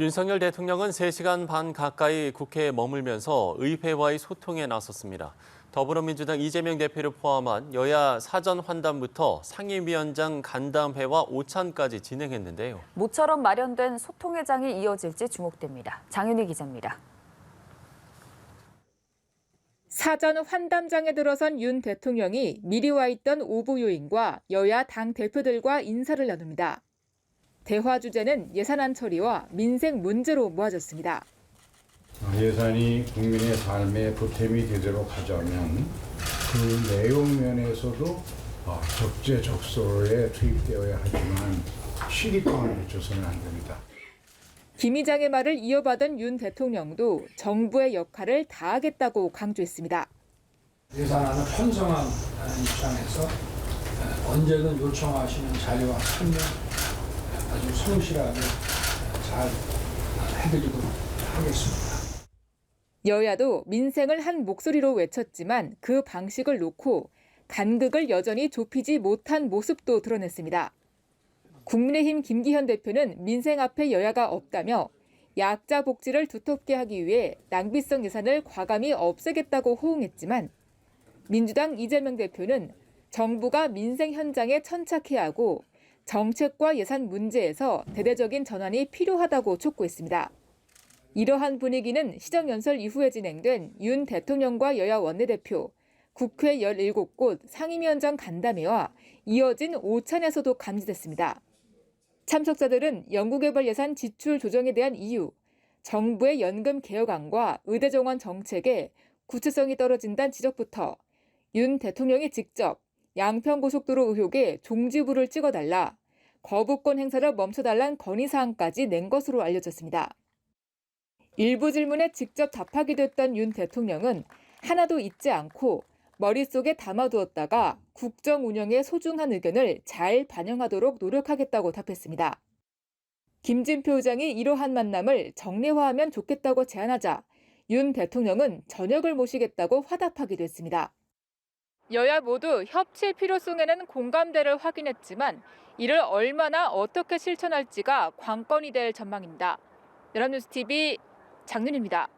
윤석열 대통령은 3시간 반 가까이 국회에 머물면서 의회와의 소통에 나섰습니다. 더불어민주당 이재명 대표를 포함한 여야 사전 환담부터 상임위원장 간담회와 오찬까지 진행했는데요. 모처럼 마련된 소통의 장이 이어질지 주목됩니다. 장윤희 기자입니다. 사전 환담장에 들어선 윤 대통령이 미리 와 있던 오부 요인과 여야 당 대표들과 인사를 나눕니다. 대화 주제는 예산안 처리와 민생 문제로 모아졌습니다. 예산이 국민의 삶에 보탬이 되도록 하자면 그 내용 면에서도 어, 적재적소에 투입되어야 하지만 시기통을 늦춰서는 안 됩니다. 김 의장의 말을 이어받은 윤 대통령도 정부의 역할을 다하겠다고 강조했습니다. 예산안을 편성한 입장에서 언제든 요청하시는 자료와 설명 아주 성실하게 잘 해드리도록 하겠습니다. 여야도 민생을 한 목소리로 외쳤지만 그 방식을 놓고 간극을 여전히 좁히지 못한 모습도 드러냈습니다. 국민의힘 김기현 대표는 민생 앞에 여야가 없다며 약자 복지를 두텁게 하기 위해 낭비성 예산을 과감히 없애겠다고 호응했지만 민주당 이재명 대표는 정부가 민생 현장에 천착해야 하고 정책과 예산 문제에서 대대적인 전환이 필요하다고 촉구했습니다. 이러한 분위기는 시정연설 이후에 진행된 윤 대통령과 여야 원내대표, 국회 17곳 상임위원장 간담회와 이어진 오찬에서도 감지됐습니다. 참석자들은 연구개발 예산 지출 조정에 대한 이유, 정부의 연금 개혁안과 의대 정원 정책에 구체성이 떨어진다는 지적부터 윤 대통령이 직접 양평고속도로 의혹에 종지부를 찍어달라, 거부권 행사를 멈춰달란 건의사항까지 낸 것으로 알려졌습니다. 일부 질문에 직접 답하기도 했던 윤 대통령은 하나도 잊지 않고 머릿속에 담아두었다가 국정 운영의 소중한 의견을 잘 반영하도록 노력하겠다고 답했습니다. 김진표 의장이 이러한 만남을 정례화하면 좋겠다고 제안하자 윤 대통령은 저녁을 모시겠다고 화답하기도 했습니다. 여야 모두 협치 필요성에는 공감대를 확인했지만 이를 얼마나 어떻게 실천할지가 관건이 될 전망입니다. 연합뉴스 TV 장윤입니다.